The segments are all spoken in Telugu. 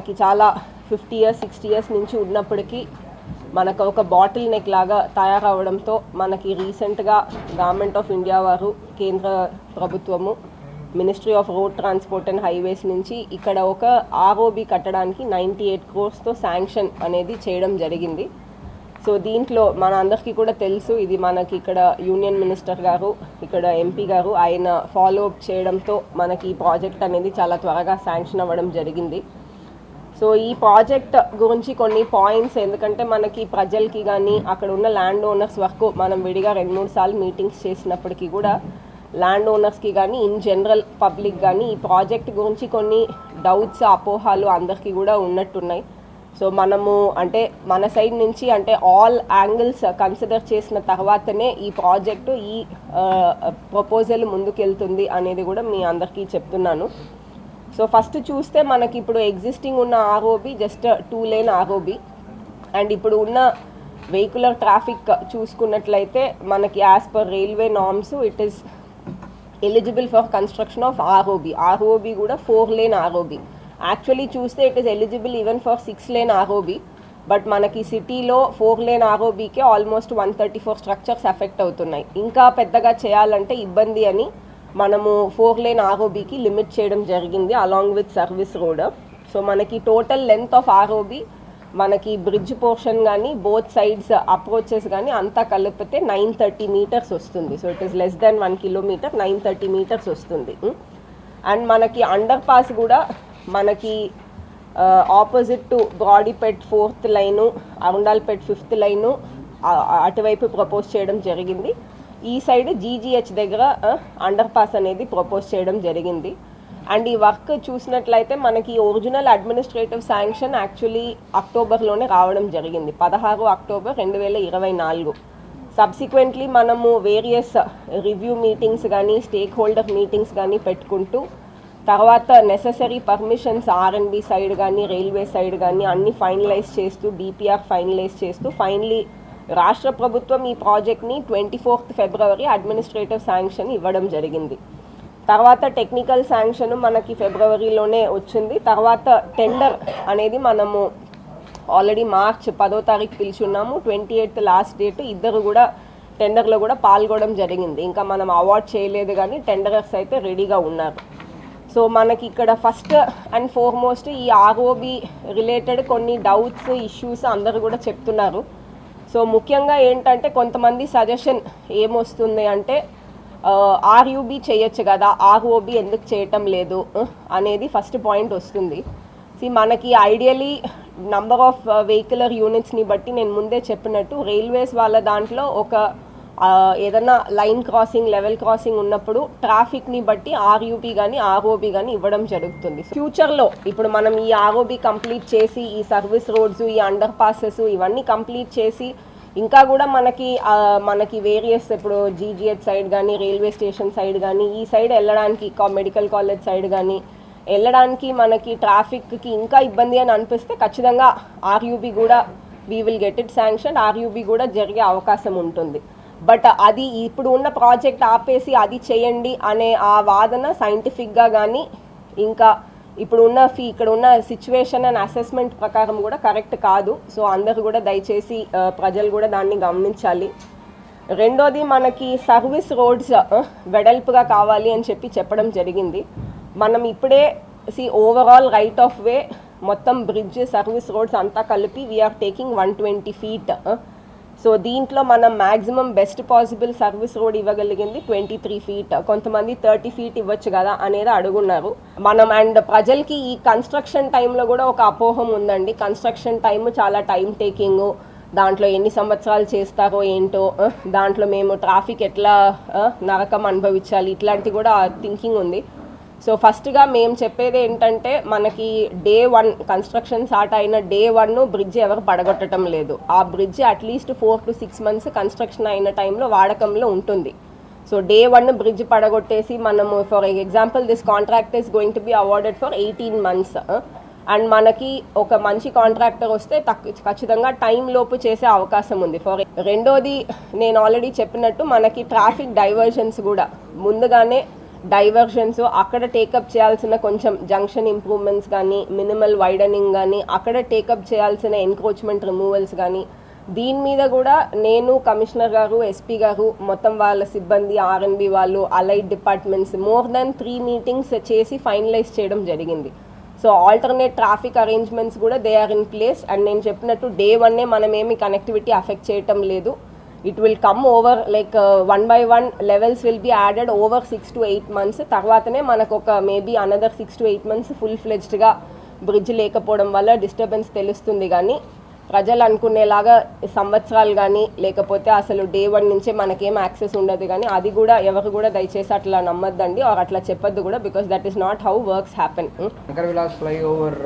మనకి చాలా ఫిఫ్టీ ఇయర్స్ సిక్స్టీ ఇయర్స్ నుంచి ఉన్నప్పటికీ మనకు ఒక బాటిల్ నెక్ లాగా తయారవడంతో మనకి రీసెంట్గా గవర్నమెంట్ ఆఫ్ ఇండియా వారు కేంద్ర ప్రభుత్వము ministry of road transport and highways నుంచి ఇక్కడ ఒక ఆర్ఓబి కట్టడానికి నైంటీ ఎయిట్ క్రోర్స్తో శాంక్షన్ అనేది చేయడం జరిగింది. సో దీంట్లో మన అందరికీ కూడా తెలుసు ఇది మనకి ఇక్కడ యూనియన్ మినిస్టర్ గారు ఇక్కడ ఎంపీ గారు ఆయన ఫాలో అప్ చేయడంతో మనకి ఈ ప్రాజెక్ట్ అనేది చాలా త్వరగా శాంక్షన్ అవ్వడం జరిగింది. సో ఈ ప్రాజెక్ట్ గురించి కొన్ని పాయింట్స్ ఎందుకంటే మనకి ప్రజలకి కానీ అక్కడ ఉన్న ల్యాండ్ ఓనర్స్ వరకు మనం విడిగా రెండు మూడు సార్లు మీటింగ్స్ చేసినప్పటికీ కూడా ల్యాండ్ ఓనర్స్కి కానీ ఇన్ జనరల్ పబ్లిక్ కానీ ఈ ప్రాజెక్ట్ గురించి కొన్ని డౌట్స్ అపోహాలు అందరికీ కూడా ఉన్నట్టున్నాయి. సో మనము అంటే మన సైడ్ నుంచి అంటే ఆల్ యాంగిల్స్ కన్సిడర్ చేసిన తర్వాతనే ఈ ప్రాజెక్టు ఈ ప్రపోజల్ ముందుకెళ్తుంది అనేది కూడా మీ అందరికీ చెప్తున్నాను. సో ఫస్ట్ చూస్తే మనకి ఇప్పుడు ఎగ్జిస్టింగ్ ఉన్న ROB just two lane ROB and ఇప్పుడు ఉన్న వెహికులర్ ట్రాఫిక్ చూసుకున్నట్లయితే మనకి as per railway norms it is eligible for construction of ROB ROB కూడా ఫోర్ లేన్ ఆర్ఓబి యాక్చువల్లీ చూస్తే it is eligible even for six lane ROB but మనకి సిటీలో four lane ఆర్ఓబికే almost one thirty four structures effect అవుతున్నాయి. ఇంకా పెద్దగా చేయాలంటే ఇబ్బంది అని మనము ఫోర్ లేన్ ఆర్ఓబికి లిమిట్ చేయడం జరిగింది along with service road so మనకి టోటల్ లెంత్ ఆఫ్ ఆర్ఓబి మనకి బ్రిడ్జ్ పోర్షన్ కానీ బోత్ సైడ్స్ అప్రోచెస్ కానీ అంతా కలిపితే నైన్ థర్టీ మీటర్స్ వస్తుంది. So it is less than one kilometre nine thirty metres వస్తుంది. Hmm? అండ్ మనకి అండర్ పాస్ కూడా మనకి opposite to Brodipet fourth line Arundalpet fifth line అటువైపు ప్రపోజ్ చేయడం జరిగింది. ఈ సైడ్ జీజీహెచ్ దగ్గర అండర్ పాస్ అనేది ప్రపోజ్ చేయడం జరిగింది. అండ్ ఈ వర్క్ చూసినట్లయితే మనకి ఒరిజినల్ అడ్మినిస్ట్రేటివ్ శాంక్షన్ యాక్చువల్లీ అక్టోబర్లోనే రావడం జరిగింది. పదహారు అక్టోబర్ రెండు వేల ఇరవై నాలుగు. సబ్సిక్వెంట్లీ మనము వేరియస్ రివ్యూ మీటింగ్స్ కానీ స్టేక్ హోల్డర్ మీటింగ్స్ కానీ పెట్టుకుంటూ తర్వాత necessary permissions R and B side కానీ రైల్వే సైడ్ కానీ అన్ని ఫైనలైజ్ చేస్తూ డిపిఆర్ ఫైనలైజ్ చేస్తూ ఫైనలీ రాష్ట్ర ప్రభుత్వం ఈ ప్రాజెక్ట్ని twenty fourth February administrative sanction ఇవ్వడం జరిగింది. తర్వాత టెక్నికల్ శాంక్షన్ మనకి ఫిబ్రవరిలోనే వచ్చింది. తర్వాత టెండర్ అనేది మనము ఆల్రెడీ మార్చ్ పదో తారీఖు పిలిచున్నాము. ట్వంటీ ఎయిత్ లాస్ట్ డేట్ ఇద్దరు కూడా టెండర్లో కూడా పాల్గొనడం జరిగింది. ఇంకా మనం అవార్డ్ చేయలేదు కానీ టెండరర్స్ అయితే రెడీగా ఉన్నారు. సో మనకి ఇక్కడ ఫస్ట్ అండ్ ఫోర్మోస్ట్ ఈ ఆర్ఓబి రిలేటెడ్ కొన్ని డౌట్స్ ఇష్యూస్ అందరూ కూడా చెప్తున్నారు. సో ముఖ్యంగా ఏంటంటే కొంతమంది సజెషన్ ఏమొస్తుంది అంటే ఆర్యూబీ చేయొచ్చు కదా ఆర్ఓబి ఎందుకు చేయటం లేదు అనేది ఫస్ట్ పాయింట్ వస్తుంది. సి మనకి ఐడియలీ నంబర్ ఆఫ్ వెహికులర్ యూనిట్స్ని బట్టి నేను ముందే చెప్పినట్టు రైల్వేస్ వాళ్ళ దాంట్లో ఒక ఏదన్నా లైన్ క్రాసింగ్ లెవెల్ క్రాసింగ్ ఉన్నప్పుడు ట్రాఫిక్ని బట్టి ఆర్యూబీ కానీ ఆర్ఓబి కానీ ఇవ్వడం జరుగుతుంది. ఫ్యూచర్లో ఇప్పుడు మనం ఈ ఆర్ఓబీ కంప్లీట్ చేసి ఈ సర్వీస్ రోడ్స్ ఈ అండర్ పాసెస్ ఇవన్నీ కంప్లీట్ చేసి ఇంకా కూడా మనకి మనకి వేరియస్ ఇప్పుడు జీజీహెచ్ సైడ్ కానీ రైల్వే స్టేషన్ సైడ్ కానీ ఈ సైడ్ వెళ్ళడానికి మెడికల్ కాలేజ్ సైడ్ కానీ వెళ్ళడానికి మనకి ట్రాఫిక్కి ఇంకా ఇబ్బంది అని అనిపిస్తే ఖచ్చితంగా ఆర్యూబీ కూడా we will get it sanction RUB కూడా జరిగే అవకాశం ఉంటుంది. బట్ అది ఇప్పుడు ఉన్న ప్రాజెక్ట్ ఆపేసి అది చేయండి అనే ఆ వాదన సైంటిఫిక్గా కానీ ఇంకా ఇప్పుడు ఉన్న ఫీ ఇక్కడ ఉన్న సిచ్యువేషన్ అండ్ అసెస్మెంట్ ప్రకారం కూడా కరెక్ట్ కాదు. సో అందరు కూడా దయచేసి ప్రజలు కూడా దాన్ని గమనించాలి. రెండోది మనకి సర్వీస్ రోడ్స్ వెడల్పుగా కావాలి అని చెప్పి చెప్పడం జరిగింది. మనం ఇప్పుడే see overall right of way మొత్తం బ్రిడ్జ్ సర్వీస్ రోడ్స్ అంతా కలిపి we are taking one twenty feet so దీంట్లో మనం maximum best possible service road ఇవ్వగలిగింది twenty three feet. కొంతమంది థర్టీ ఫీట్ ఇవ్వచ్చు కదా అనేది అడుగున్నారు. మనం అండ్ ప్రజలకి ఈ కన్స్ట్రక్షన్ టైంలో కూడా ఒక అపోహం ఉందండి. కన్స్ట్రక్షన్ టైం చాలా టైం టేకింగ్. దాంట్లో ఎన్ని సంవత్సరాలు చేస్తారో ఏంటో దాంట్లో మేము ట్రాఫిక్ ఎట్లా నరకం అనుభవించాలి ఇట్లాంటి కూడా థింకింగ్ ఉంది. సో ఫస్ట్గా మేము చెప్పేది ఏంటంటే మనకి డే వన్ కన్స్ట్రక్షన్ స్టార్ట్ అయిన డే వన్ బ్రిడ్జ్ ఎవరు పడగొట్టడం లేదు. ఆ bridge at least four to six months construction అయిన టైంలో వాడకంలో ఉంటుంది. సో డే వన్ బ్రిడ్జ్ పడగొట్టేసి మనము for example this contract is going to be awarded for eighteen months and మనకి ఒక మంచి కాంట్రాక్టర్ వస్తే తక్కు ఖచ్చితంగా టైం లోపు చేసే అవకాశం ఉంది. ఫర్ రెండోది నేను ఆల్రెడీ చెప్పినట్టు మనకి ట్రాఫిక్ డైవర్షన్స్ కూడా. ముందుగానే డైవర్షన్స్ అక్కడ టేకప్ చేయాల్సిన కొంచెం జంక్షన్ ఇంప్రూవ్మెంట్స్ కానీ మినిమల్ వైడనింగ్ కానీ అక్కడ టేకప్ చేయాల్సిన ఎన్క్రోచ్మెంట్ రిమూవల్స్ కానీ దీని మీద కూడా నేను కమిషనర్ గారు ఎస్పీ గారు మొత్తం వాళ్ళ సిబ్బంది ఆర్ఎన్బి వాళ్ళు allied departments more than three meetings చేసి ఫైనలైజ్ చేయడం జరిగింది. సో ఆల్టర్నేట్ ట్రాఫిక్ అరేంజ్మెంట్స్ కూడా they are in place and నేను చెప్పినట్టు డే వన్నే మనం ఏమి కనెక్టివిటీ అఫెక్ట్ చేయటం లేదు. It will come over like one by one levels will be added over six to eight months తర్వాతనే మనకు ఒక maybe another six to eight months full ఫ్లెజ్డ్గా bridge లేకపోవడం వల్ల డిస్టర్బెన్స్ తెలుస్తుంది కానీ ప్రజలు అనుకునేలాగా సంవత్సరాలు కానీ లేకపోతే అసలు డే వన్ నుంచే మనకేం యాక్సెస్ ఉండదు కానీ అది కూడా ఎవరు కూడా దయచేసి అట్లా నమ్మద్దండి. ఆర్ అట్లా చెప్పొద్దు కూడా because that is not how works happen. Shankar Vilas flyover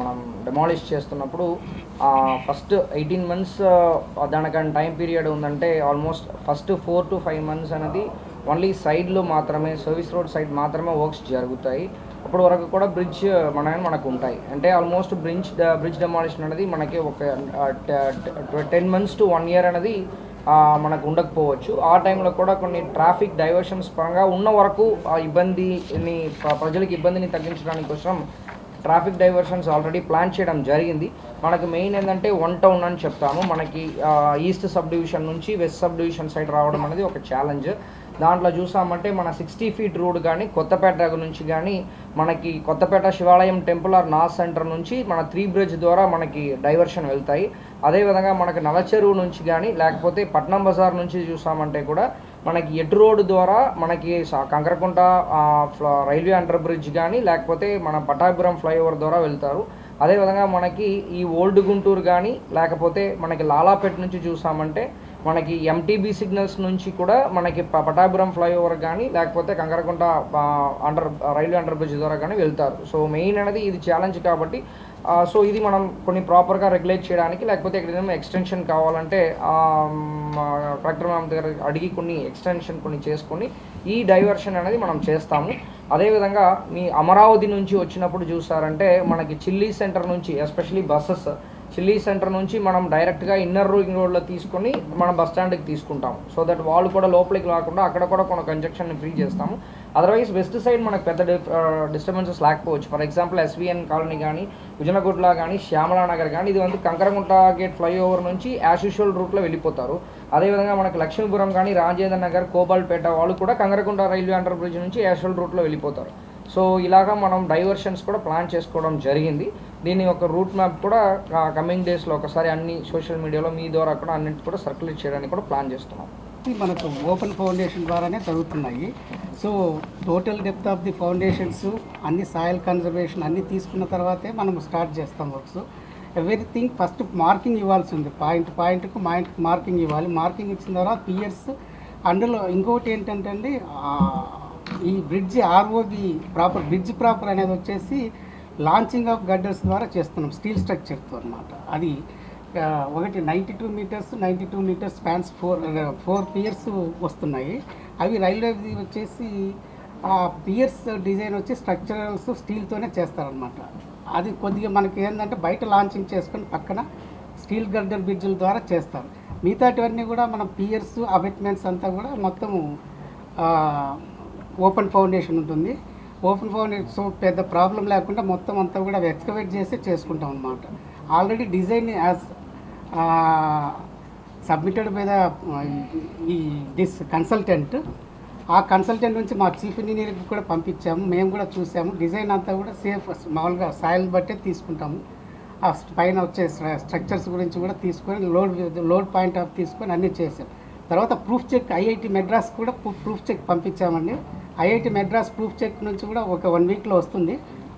మనం డెమాలిష్ చేస్తున్నప్పుడు ఫస్ట్ ఎయిటీన్ మంత్స్ దానికని టైం పీరియడ్ ఉందంటే almost first four to five months అనేది ఓన్లీ సైడ్లో మాత్రమే సర్వీస్ రోడ్ సైడ్ మాత్రమే వర్క్స్ జరుగుతాయి. అప్పటి వరకు కూడా బ్రిడ్జ్ మన మనకు ఉంటాయి. అంటే ఆల్మోస్ట్ బ్రిడ్జ్ బ్రిడ్జ్ డెమాలిషన్ అనేది మనకి ఒక ten months to one year అనేది మనకు ఉండకపోవచ్చు. ఆ టైంలో కూడా కొన్ని ట్రాఫిక్ డైవర్షన్స్ పరంగా ఉన్న వరకు ఆ ఇబ్బందిని ప్రజలకు ఇబ్బందిని తగ్గించడానికి కోసం ట్రాఫిక్ డైవర్షన్స్ ఆల్రెడీ ప్లాన్ చేయడం జరిగింది. మనకు మెయిన్ ఏంటంటే వన్ టౌన్ అని చెప్తాము మనకి ఈస్ట్ సబ్ డివిజన్ నుంచి వెస్ట్ సబ్ డివిజన్ సైడ్ రావడం అనేది ఒక ఛాలెంజ్ దాంట్లో చూసామంటే మన సిక్స్టీ ఫీట్ రోడ్ కానీ కొత్తపేట నుంచి కానీ మనకి కొత్తపేట శివాలయం టెంపుల్ ఆర్ నార్త్ సెంటర్ నుంచి మన త్రీ బ్రిడ్జ్ ద్వారా మనకి డైవర్షన్ వెళ్తాయి. అదేవిధంగా మనకి నలచెరువు నుంచి కానీ లేకపోతే పట్నం బజార్ నుంచి చూసామంటే కూడా మనకి ఎటు రోడ్ ద్వారా మనకి కంకరకుంట రైల్వే అండర్ బ్రిడ్జ్ కానీ లేకపోతే మన పటాభిపురం ఫ్లైఓవర్ ద్వారా వెళ్తారు. అదేవిధంగా మనకి ఈ ఓల్డ్ గుంటూరు కానీ లేకపోతే మనకి లాలాపేట నుంచి చూసామంటే మనకి ఎంటీబీ సిగ్నల్స్ నుంచి కూడా మనకి పటాపురం ఫ్లైఓవర్ కానీ లేకపోతే Kankaragunta under railway under bridge ద్వారా కానీ వెళ్తారు. సో మెయిన్ అనేది ఇది ఛాలెంజ్ కాబట్టి సో ఇది మనం కొన్ని ప్రాపర్గా రెగ్యులేట్ చేయడానికి లేకపోతే ఇక్కడ ఏదైనా ఎక్స్టెన్షన్ కావాలంటే కలెక్టర్ మ్యామ్ దగ్గర అడిగి కొన్ని ఎక్స్టెన్షన్ కొన్ని చేసుకొని ఈ డైవర్షన్ అనేది మనం చేస్తాము. అదేవిధంగా మీ అమరావతి నుంచి వచ్చినప్పుడు చూసారంటే మనకి చిల్లీ సెంటర్ నుంచి ఎస్పెషలీ బస్సెస్ చిల్లీ సెంటర్ నుంచి మనం డైరెక్ట్గా ఇన్నర్ రింగ్ రోడ్లో తీసుకొని మనం బస్ స్టాండ్కి తీసుకుంటాం. సో దట్ వాళ్ళు కూడా లోపలికి రాకుండా అక్కడ కూడా కొన్ని కంజక్షన్ని ఫ్రీ చేస్తాము. అదర్వైజ్ వెస్ట్ సైడ్ మనకు పెద్ద డిస్టర్బెన్సెస్ లేకపోవచ్చు. ఫర్ ఎగ్జాంపుల్ ఎస్విఎన్ కాలనీ కానీ విజయనగుట్ల కానీ శ్యామలా నగర్ కానీ ఇది వంతు కంకరగుంట గేట్ ఫ్లైఓవర్ నుంచి యాజ్ యూజువల్ రూట్లో వెళ్ళిపోతారు. అదేవిధంగా మనకు లక్ష్మీపురం కానీ రాజేంద్ర నగర్ కోబాల్పేట వాళ్ళు కూడా కంకరగుంట రైల్వే అండర్ బ్రిడ్జ్ నుంచి యాజ్ రూట్లో వెళ్ళిపోతారు. సో ఇలాగా మనం డైవర్షన్స్ కూడా ప్లాన్ చేసుకోవడం జరిగింది. దీని ఒక రూట్ మ్యాప్ కూడా కమింగ్ డేస్లో ఒకసారి అన్ని సోషల్ మీడియాలో మీ ద్వారా కూడా అన్నింటి కూడా సర్క్యులేట్ చేయడానికి కూడా ప్లాన్ చేస్తున్నాం. ఇది మనకు ఓపెన్ ఫౌండేషన్ ద్వారానే జరుగుతున్నాయి. So total depth of the foundations అన్ని సాయిల్ కన్జర్వేషన్ అన్ని తీసుకున్న తర్వాతే మనం స్టార్ట్ చేస్తాం వర్క్స్. ఎవ్రీథింగ్ ఫస్ట్ మార్కింగ్ ఇవ్వాల్సి ఉంది. పాయింట్ పాయింట్కు పాయింట్ మార్కింగ్ ఇవ్వాలి. మార్కింగ్ ఇచ్చిన తర్వాత పియర్స్. అందులో ఇంకోటి ఏంటంటే అండి ఈ bridge ROB proper bridge proper అనేది వచ్చేసి లాంచింగ్ ఆఫ్ గడ్డర్స్ ద్వారా చేస్తున్నాం స్టీల్ స్ట్రక్చర్తో అనమాట అది ఒకటి ninety two meters ninety two meters spans four four piers వస్తున్నాయి. అవి రైల్వేది వచ్చేసి ఆ పియర్స్ డిజైన్ వచ్చి స్ట్రక్చరల్స్ స్టీల్తోనే చేస్తారనమాట అది కొద్దిగా మనకి ఏంటంటే బయట లాంచింగ్ చేసుకొని పక్కన స్టీల్ గర్డర్ బ్రిడ్జ్ల ద్వారా చేస్తారు. మిగతాటివన్నీ కూడా మన పియర్స్ అబెట్మెంట్స్ అంతా కూడా మొత్తము ఓపెన్ ఫౌండేషన్ ఉంటుంది. ఓపెన్ ఫోన్ సో పెద్ద ప్రాబ్లం లేకుండా మొత్తం అంతా కూడా ఎక్స్కవేట్ చేసి చేసుకుంటాం అనమాట already design as submitted by the ఈ దిస్ కన్సల్టెంట్. ఆ కన్సల్టెంట్ నుంచి మా చీఫ్ ఇంజనీర్కి కూడా పంపించాము. మేము కూడా చూసాము. డిజైన్ అంతా కూడా సేఫ్ మామూలుగా సాయిల్ బట్టే తీసుకుంటాము. ఆ పైన వచ్చే స్ట్రక్చర్స్ గురించి కూడా తీసుకొని లోడ్ లోడ్ పాయింట్ ఆఫ్ తీసుకొని అన్నీ చేసాం. తర్వాత ప్రూఫ్ చెక్ ఐఐటి మెడ్రాస్ కూడా ప్రూఫ్ చెక్ పంపించామండి. ఐఐటి మెడ్రాస్ ప్రూఫ్ చెక్ నుంచి కూడా ఒక వన్ వీక్లో వస్తుంది.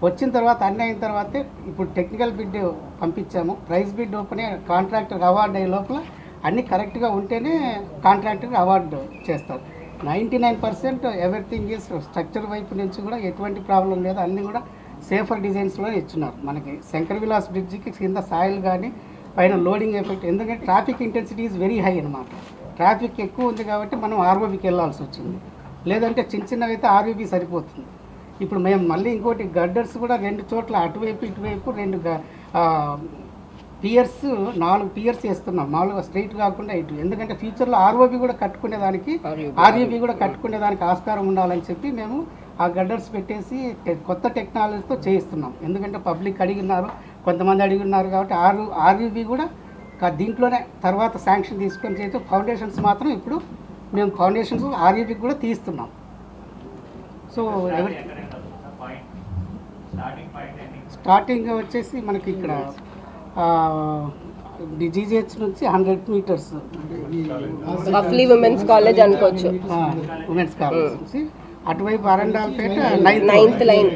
వచ్చిన తర్వాత అన్నీ అయిన తర్వాతే ఇప్పుడు technical bid పంపించాము. Price bid open contractor award అయ్యే లోపల అన్నీ కరెక్ట్గా ఉంటేనే కాంట్రాక్టర్ అవార్డు చేస్తారు. Ninety nine percent everything is structure వైపు నుంచి కూడా ఎటువంటి ప్రాబ్లం లేదు. అన్నీ కూడా సేఫర్ డిజైన్స్లో ఇచ్చినారు మనకి శంకర్ విలాస్ బ్రిడ్జికి కింద సాయిల్ కానీ పైన లోడింగ్ ఎఫెక్ట్ ఎందుకంటే traffic intensity is very high అనమాట ట్రాఫిక్ ఎక్కువ ఉంది కాబట్టి మనం ఆర్ఓబికి వెళ్ళాల్సి వచ్చింది. లేదంటే చిన్న చిన్నవి అయితే ఆర్ఓబి సరిపోతుంది. ఇప్పుడు మేము మళ్ళీ ఇంకోటి గడ్డర్స్ కూడా రెండు చోట్ల అటువైపు ఇటువైపు రెండు పియర్స్ నాలుగు పియర్స్ వేస్తున్నాం. మామూలుగా స్ట్రైట్ కాకుండా ఇటు. ఎందుకంటే ఫ్యూచర్లో ఆర్ఓబి కూడా కట్టుకునేదానికి ఆర్యూబీ కూడా కట్టుకునేదానికి ఆస్కారం ఉండాలని చెప్పి మేము ఆ గడ్డర్స్ పెట్టేసి కొత్త టెక్నాలజీతో చేయిస్తున్నాం. ఎందుకంటే పబ్లిక్ అడిగినారు కొంతమంది అడిగి ఉన్నారు కాబట్టి ఆర్ ఆర్యూబీ కూడా దీంట్లోనే తర్వాత శాంక్షన్ తీసుకొని చేస్తే ఫౌండేషన్స్ మాత్రం ఇప్పుడు మేము ఫౌండేషన్స్ ఆర్యూబీకి కూడా తీస్తున్నాం. సో స్టార్టింగ్ వచ్చేసి మనకి ఇక్కడ జీజీహెచ్ నుంచి హండ్రెడ్ మీటర్స్. ఉమెన్స్ కాలేజ్ అనుకోవచ్చు. ఉమెన్స్ కాలేజ్ నుంచి అటువైపు అరండాల్పేట నైన్త్ లైన్